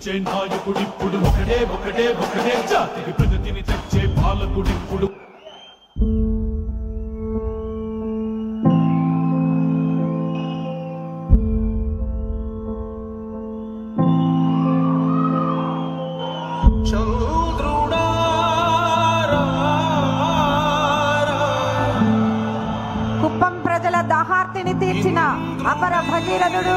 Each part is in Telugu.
నడిపించే నాయకుడిప్పుడు ఒకడే ఒకడే ఒకడే జాతికి ప్రగతిని తెచ్చే పాలకుడిప్పుడు కుప్పం ప్రజల దాహార్తిని తీర్చిన అపర భగీరథుడు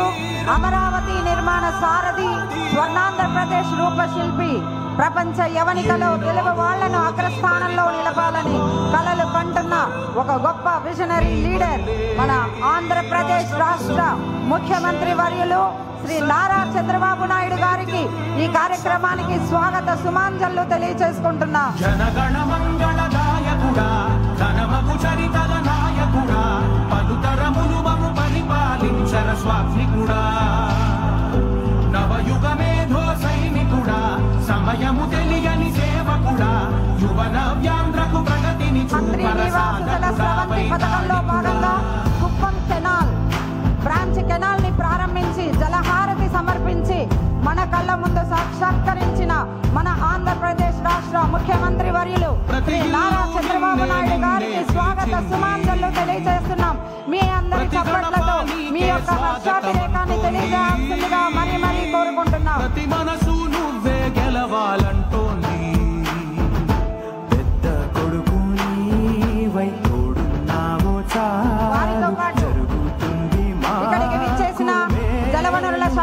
అమరావతి నిర్మాణ సారథి స్వర్ణాంధ్రప్రదేశ్ రూపశిల్పి ప్రపంచ యవనికలో తెలుగు వాళ్ళను అగ్రస్థానంలో నిలపాలని కలలు కంటున్న ఒక గొప్ప విజనరీ లీడర్ మన ఆంధ్రప్రదేశ్ రాష్ట్ర ముఖ్యమంత్రి వర్యులు శ్రీ నారా చంద్రబాబు నాయుడు గారికి ఈ కార్యక్రమానికి స్వాగత సుమాంజలు తెలియచేసుకుంటున్నా. స్రవంతి పథకంలో భాగంగా కుప్పం కెనాల్ బ్రాంచ్ కెనాల్ని ప్రారంభించి జలహారతి సమర్పించి మన కళ్ళ ముందు సాక్షాత్కరించిన మన ఆంధ్రప్రదేశ్ రాష్ట్ర ముఖ్యమంత్రి వర్యులు నారా చంద్రబాబు నాయుడు గారికి స్వాగత. సుమాంజలు తెలియజేస్తున్నాం మీ అందరి చప్పట్లతో మీ యొక్క హర్షాతిరేకాన్ని తెలియజేయాల్సిందిగా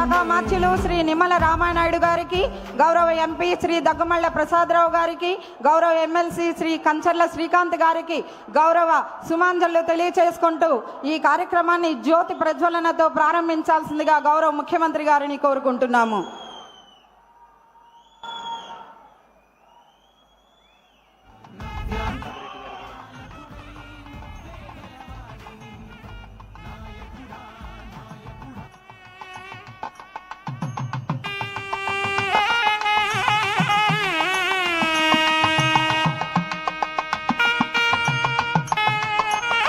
శాఖ మార్చులు శ్రీ నిమ్మల రామానాయుడు గారికి గౌరవ ఎంపీ శ్రీ దగ్గమళ్ళ ప్రసాదరావు గారికి గౌరవ ఎమ్మెల్సీ శ్రీ కంచర్ల శ్రీకాంత్ గారికి గౌరవ సుమాంజలు తెలియచేసుకుంటూ ఈ కార్యక్రమాన్ని జ్యోతి ప్రజ్వలనతో ప్రారంభించాల్సిందిగా గౌరవ ముఖ్యమంత్రి గారిని కోరుకుంటున్నాము.